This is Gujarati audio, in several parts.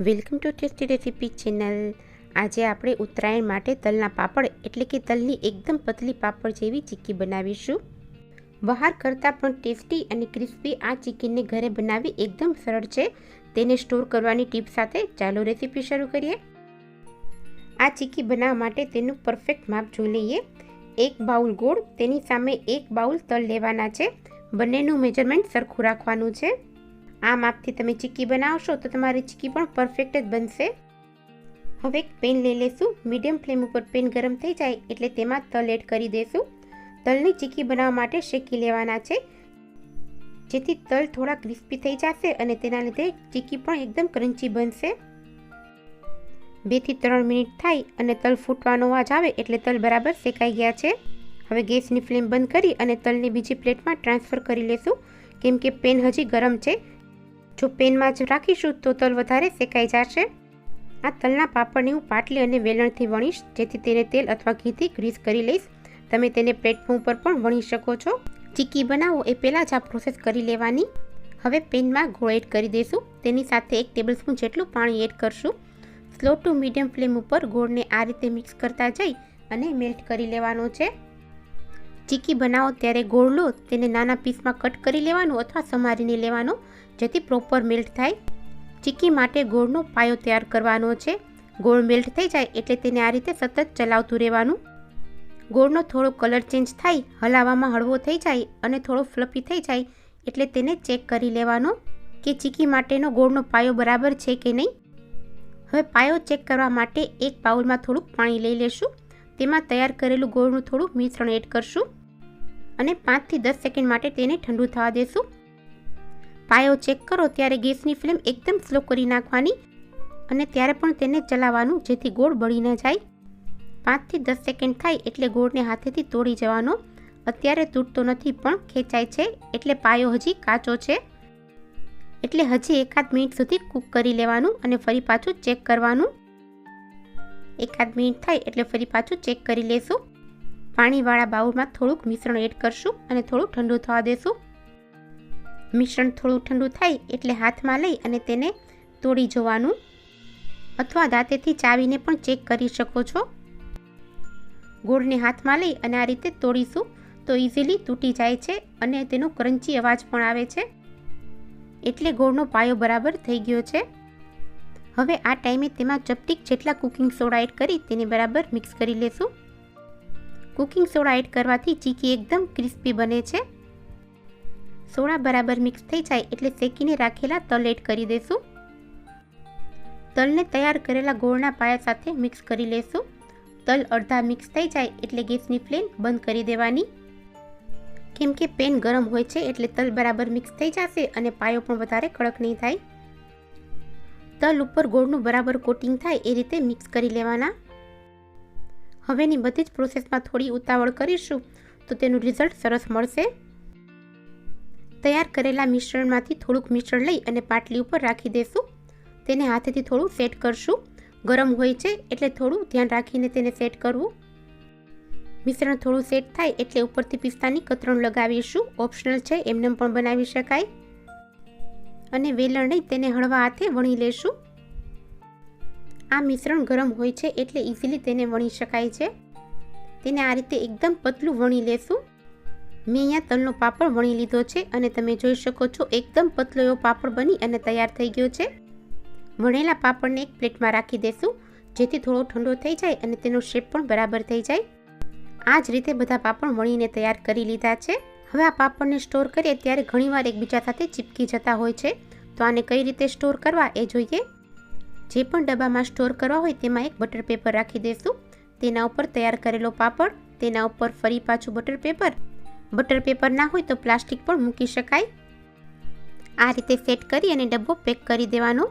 Welcome to tasty recipe channel. આજે આપણે ઉત્તરાયણ માટે તલના પાપડ, એટલે કે તલની એકદમ પતલી પાપડ જેવી ચીક્કી બનાવીશું. બહાર કરતાં પણ ટેસ્ટી અને ક્રિસ્પી આ ચીક્કીને ઘરે બનાવવી એકદમ સરળ છે. તેને સ્ટોર કરવાની ટીપ સાથે ચાલો રેસીપી શરૂ કરીએ. આ ચીક્કી બનાવવા માટે તેનું પરફેક્ટ માપ જોઈ લઈએ. એક બાઉલ ગોળ, તેની સામે એક બાઉલ તલ લેવાના છે. બંનેનું મેજરમેન્ટ સરખું રાખવાનું છે. આ માપથી તમે ચીક્કી બનાવશો તો તમારી ચીક્કી પણ પરફેક્ટ જ બનશે. હવે એક પેન લઈ લેશું. મીડિયમ ફ્લેમ ઉપર પેન ગરમ થઈ જાય એટલે તેમાં તલ એડ કરી દઈશું તલની ચીક્કી બનાવવા માટે શેકી લેવાના છે. જેથી તલ થોડા ક્રિસ્પી થઈ જશે અને તેના લીધે ચીક્કી પણ એકદમ ક્રન્ચી બનશે. બેથી ત્રણ મિનિટ થાય અને તલ ફૂટવાનો અવાજ આવે એટલે તલ બરાબર શેકાઈ ગયા છે. હવે ગેસની ફ્લેમ બંધ કરી અને તલને બીજી પ્લેટમાં ટ્રાન્સફર કરી લેશું. કેમ કે પેન હજી ગરમ છે જો પેનમાં જ રાખીશું, તો તલ વધારે શેકાઈ જશે. આ તલના પાપડને હું પાટલી અને વેલણથી વણીશ, જેથી તેને તેલ અથવા ઘીથી ગ્રીસ કરી લઈશ. તમે તેને પ્લેટફોર્મ પર પણ વણી શકો છો. ચીકી બનાવો એ પહેલાં જ આ પ્રોસેસ કરી લેવાની. હવે પેનમાં ગોળ એડ કરી દઈશું. તેની સાથે એક ટેબલસ્પૂન જેટલું પાણી એડ કરશું. સ્લો ટુ મીડિયમ ફ્લેમ ઉપર ગોળને આ રીતે મિક્સ કરતા જઈ અને મેલ્ટ કરી લેવાનો છે. ચીક્કી બનાવો ત્યારે ગોળ લો, તેને નાના પીસમાં કટ કરી લેવાનું અથવા સમારીને લેવાનો, જેથી પ્રોપર મેલ્ટ થાય. ચીકી માટે ગોળનો પાયો તૈયાર કરવાનો છે. ગોળ મેલ્ટ થઈ જાય એટલે તેને આ રીતે સતત ચલાવતું રહેવાનું. ગોળનો થોડો કલર ચેન્જ થાય હલાવવામાં હળવો થઈ જાય અને થોડો ફ્લફી થઈ જાય એટલે તેને ચેક કરી લેવાનો કે ચીકી માટેનો ગોળનો પાયો બરાબર છે કે નહીં. હવે પાયો ચેક કરવા માટે એક બાઉલમાં થોડુંક પાણી લઈ લેશું. તેમાં તૈયાર કરેલું ગોળનું થોડું મિશ્રણ એડ કરશું. અને પાંચથી દસ સેકન્ડ માટે તેને ઠંડુ થવા દેશું. પાયો ચેક કરો ત્યારે ગેસની ફ્લેમ એકદમ સ્લો કરી નાખવાની અને ત્યારે પણ તેને ચલાવવાનું જેથી ગોળ બળી ન જાય. પાંચથી દસ સેકન્ડ થાય એટલે ગોળને હાથેથી તોડી જવાનો. અત્યારે તૂટતો નથી પણ ખેંચાય છે એટલે પાયો હજી કાચો છે. એટલે હજી એકાદ મિનિટ સુધી કૂક કરી લેવાનું અને ફરી પાછું ચેક કરવાનું. એકાદ મિનિટ થાય એટલે ફરી પાછું ચેક કરી લેશું. પાણીવાળા બાઉલમાં થોડુંક મિશ્રણ એડ કરશું અને થોડું ઠંડુ થવા દેશું. મિશ્રણ થોડું ઠંડુ થાય એટલે હાથમાં લઈ અને તેને તોડી જોવાનું. અથવા દાંતેથી ચાવીને પણ ચેક કરી શકો છો. ગોળને હાથમાં લઈ અને આ રીતે તોડીશું તો ઇઝીલી તૂટી જાય છે અને તેનો ક્રંચી અવાજ પણ આવે છે. એટલે ગોળનો પાયો બરાબર થઈ ગયો છે. હવે આ ટાઈમે તેમાં ચપટીક જેટલા કુકિંગ સોડા એડ કરી તેને બરાબર મિક્સ કરી લેશું. કુકિંગ સોડા એડ કરવાથી ચીકી એકદમ ક્રિસ્પી બને છે. સોડા બરાબર મિક્સ થઈ જાય એટલે શેકીને રાખેલા તલ એડ કરી દઈશું તલને તૈયાર કરેલા ગોળના પાયા સાથે મિક્સ કરી લેશું. તલ અડધા મિક્સ થઈ જાય એટલે ગેસની ફ્લેમ બંધ કરી દેવાની. કેમ કે પેન ગરમ હોય છે એટલે તલ બરાબર મિક્સ થઈ જશે અને પાયો પણ વધારે કડક નહીં થાય. તલ ઉપર ગોળનું બરાબર કોટિંગ થાય એ રીતે મિક્સ કરી લેવાના. હવેની બધી જ પ્રોસેસમાં થોડી ઉતાવળ કરીશું તો તેનું રિઝલ્ટ સરસ મળશે. તૈયાર કરેલા મિશ્રણમાંથી થોડુંક મિશ્રણ લઈ અને પાટલી ઉપર રાખી દેશું. તેને હાથેથી થોડું સેટ કરશું. ગરમ હોય છે એટલે થોડું ધ્યાન રાખીને તેને સેટ કરવું. મિશ્રણ થોડું સેટ થાય એટલે ઉપરથી પિસ્તાની કતરણ લગાવીશું. ઓપ્શનલ છે એમને પણ બનાવી શકાય. અને વેલણ લઈ તેને હળવા હાથે વણી લેશું. આ મિશ્રણ ગરમ હોય છે એટલે ઇઝીલી તેને વણી શકાય છે. તેને આ રીતે એકદમ પતલું વણી લેશું. મેં અહીંયા તલનો પાપડ વણી લીધો છે અને તમે જોઈ શકો છો એકદમ પતલો એવો પાપડ બની અને તૈયાર થઈ ગયો છે. વણેલા પાપડને એક પ્લેટમાં રાખી દેશું, જેથી થોડો ઠંડો થઈ જાય અને તેનો શેપ પણ બરાબર થઈ જાય. આ જ રીતે બધા પાપડ વણીને તૈયાર કરી લીધા છે. હવે આ પાપડને સ્ટોર કરીએ ત્યારે ઘણીવાર એકબીજા સાથે ચીપકી જતા હોય છે. તો આને કઈ રીતે સ્ટોર કરવા એ જોઈએ. જે પણ ડબ્બામાં સ્ટોર કરવા હોય તેમાં એક બટર પેપર રાખી દઈશું તેના ઉપર તૈયાર કરેલો પાપડ, તેના ઉપર ફરી પાછું બટર પેપર. બટર પેપર ના હોય તો પ્લાસ્ટિક પણ મૂકી શકાય. આ રીતે સેટ કરી અને ડબ્બો પેક કરી દેવાનો.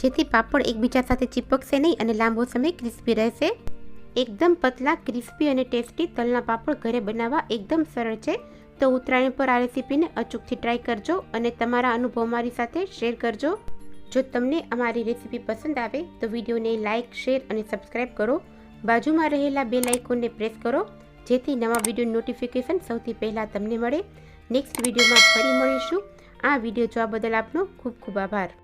જેથી પાપડ એકબીજા સાથે ચીપકશે નહીં અને લાંબો સમય ક્રિસ્પી રહેશે. એકદમ પતલા, ક્રિસ્પી અને ટેસ્ટી તલના પાપડ ઘરે બનાવવા એકદમ સરળ છે. તો ઉત્તરાયણ પર આ રેસીપીને અચૂકથી ટ્રાય કરજો અને તમારા અનુભવ મારી સાથે શેર કરજો. જો તમને અમારી રેસીપી પસંદ આવે, તો વિડીયોને લાઇક શેર અને સબસ્ક્રાઈબ કરો. બાજુમાં રહેલા બે લાઇકોને પ્રેસ કરો, જેથી નવા વીડિયો નોટિફિકેશન સૌથી પહેલાં તમને મળે. નેક્સ્ટ વિડીયોમાં ફરી મળીશું. આ વીડિયો જોવા બદલ આપનો ખૂબ ખૂબ આભાર.